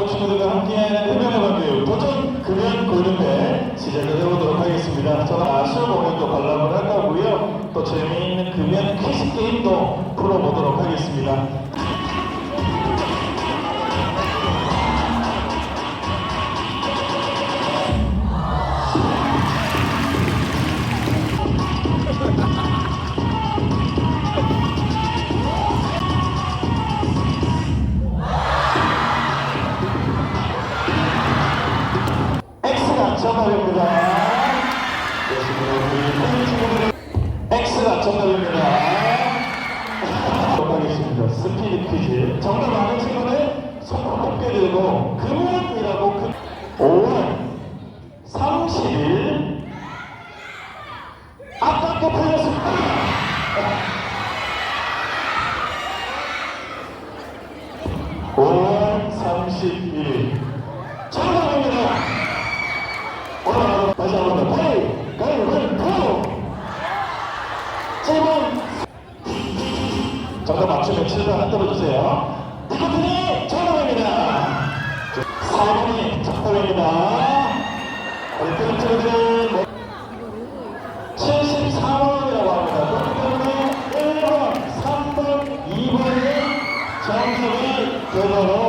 함께하는 금연의 도전 금연 골든벨 시작을 해보도록 하겠습니다. 저는 아쉬운 공연도 관람을 할 거고요. 또 재미있는 금연 퀴즈 게임도 풀어보도록 하겠습니다. 정답입니다. X가 정답입니다. 하겠습니다. 스피드 퀴즈. 정답 아는 친구는 손 높게 들고 금연이라고 금... 5월 30일 아깝게 풀렸습니다. 오 5월 30일 정답입니다. 오늘 다시 한번 더 가위 가위바위보 질문 정답 맞추면 7번 하나 떨어주세요. 니코틴이 정답입니다. 4번이 정답입니다. 우리 팬분들은 74번이라고 합니다. 그렇기 때문에 1번, 3번, 2번이 정답이 되도록